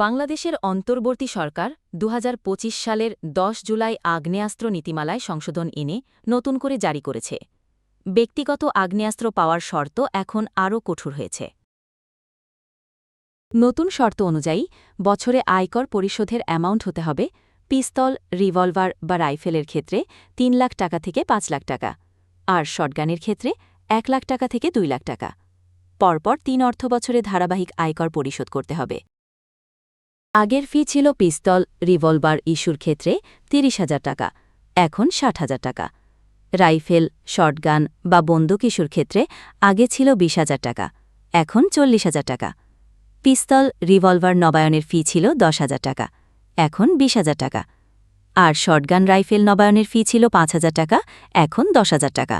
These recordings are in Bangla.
বাংলাদেশের অন্তর্বর্তী সরকার দু হাজার পঁচিশ সালের ১০ জুলাই আগ্নেয়াস্ত্র নীতিমালায় সংশোধন এনে নতুন করে জারি করেছে। ব্যক্তিগত আগ্নেয়াস্ত্র পাওয়ার শর্ত এখন আরও কঠোর হয়েছে। নতুন শর্ত অনুযায়ী, বছরে আয়কর পরিশোধের অ্যামাউন্ট হতে হবে পিস্তল, রিভলভার বা রাইফেলের ক্ষেত্রে তিন লাখ টাকা থেকে পাঁচ লাখ টাকা আর শটগানের ক্ষেত্রে এক লাখ টাকা থেকে দুই লাখ টাকা। পরপর তিন অর্থ বছরে ধারাবাহিক আয়কর পরিশোধ করতে হবে। আগের ফি ছিল পিস্তল, রিভলভার ইস্যুর ক্ষেত্রে তিরিশ হাজার টাকা, এখন ষাট হাজার টাকা। রাইফেল, শটগান বা বন্দুক ইস্যুর ক্ষেত্রে আগে ছিল বিশ হাজার টাকা, এখন চল্লিশ হাজার টাকা। পিস্তল, রিভলভার নবায়নের ফি ছিল দশ হাজার টাকা, এখন বিশ হাজার টাকা। আর শটগান, রাইফেল নবায়নের ফি ছিল পাঁচ হাজার টাকা, এখন দশ হাজার টাকা।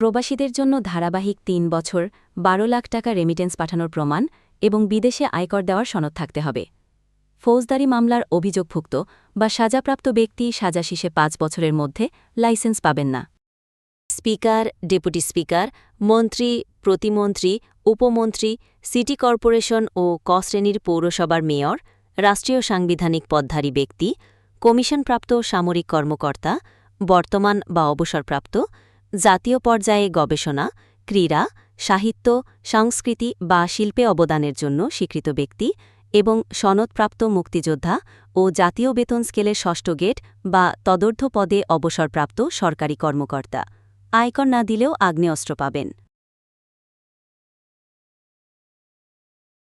প্রবাসীদের জন্য ধারাবাহিক তিন বছর, বারো লাখ টাকা রেমিটেন্স পাঠানোর প্রমাণ এবং বিদেশে আয়কর দেওয়ার সনদ থাকতে হবে। ফৌজদারি মামলার অভিযোগভুক্ত বা সাজাপ্রাপ্ত ব্যক্তি সাজা শেষে পাঁচ বছরের মধ্যে লাইসেন্স পাবেন না। স্পিকার, ডেপুটি স্পিকার, মন্ত্রী, প্রতিমন্ত্রী, উপমন্ত্রী, সিটি কর্পোরেশন ও ক শ্রেণির পৌরসভার মেয়র, রাষ্ট্রীয় সাংবিধানিক পদধারী ব্যক্তি, কমিশনপ্রাপ্ত সামরিক কর্মকর্তা, বর্তমান বা অবসরপ্রাপ্ত, জাতীয় পর্যায়ে গবেষণা, ক্রীড়া সাহিত্য, সংস্কৃতি বা শিল্পে অবদানের জন্য স্বীকৃত ব্যক্তি এবং সনদপ্রাপ্ত মুক্তিযোদ্ধা ও জাতীয় বেতন স্কেলের ষষ্ঠ গেট বা তদর্ধ পদে অবসরপ্রাপ্ত সরকারি কর্মকর্তা। আয়কর না দিলেও আগ্নেয়স্ত্র পাবেন।